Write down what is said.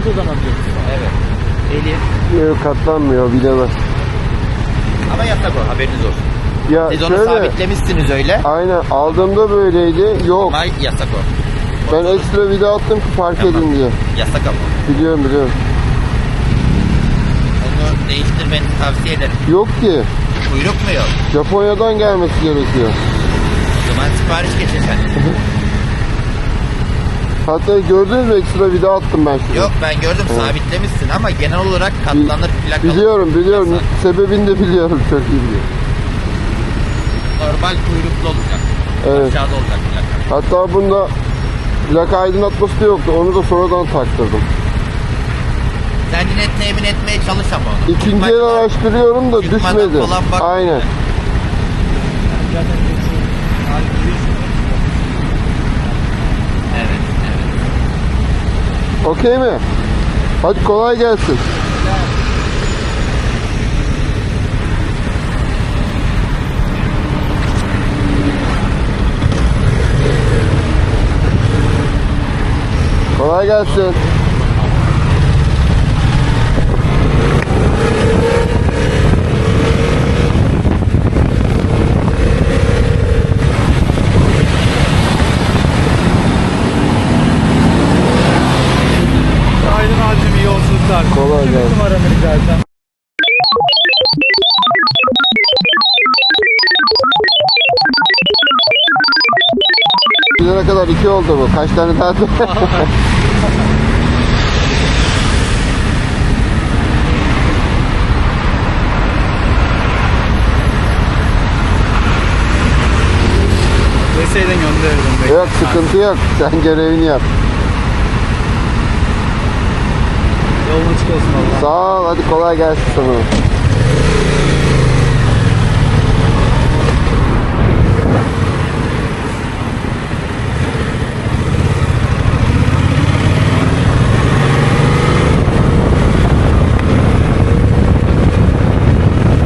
Katlandığı zaman diyorsun. Evet. Eli. Yok katlanmıyor bilemez. Ama yasak o haberiniz olsun. Ya Siz onu şöyle sabitlemişsiniz öyle. aynen aldığımda böyleydi. Yok Ama yasak o. ben ekstra vida attım ki fark Tamam. edin diye. Yasak ama. Biliyorum biliyorum. Onu değiştirmeni tavsiye ederim. Yok ki. Kuyruk mu yok? Japonya'dan gelmesi gerekiyor. O zaman sipariş geçirsen. Hatta gördünüz mü ekstra vida attım ben şuraya. Yok ben gördüm sabitlemişsin ama genel olarak katlanır plakalı. Biliyorum biliyorum. Yasak. Sebebini de biliyorum çok iyi biliyorum. Normal kuyruklu olacak. Evet. Aşağıda olacak plaka. Hatta bunda plaka aydınlatması da yoktu. Onu da sonradan taktırdım. Sen yine temin etmeye çalış ama. İkinci el araştırıyorum da düşmedi. Aynen. Zaten geçiyor. Hal biliyorsun. Evet, evet. Okey mi? Hadi kolay gelsin. Kolay gelsin. Bir lira kadar iki oldu bu. Kaç tane daha? Deseydin gönderirdim. yok sıkıntı yok. Sen görevini yap. Sağ ol. Hadi kolay gelsin sana.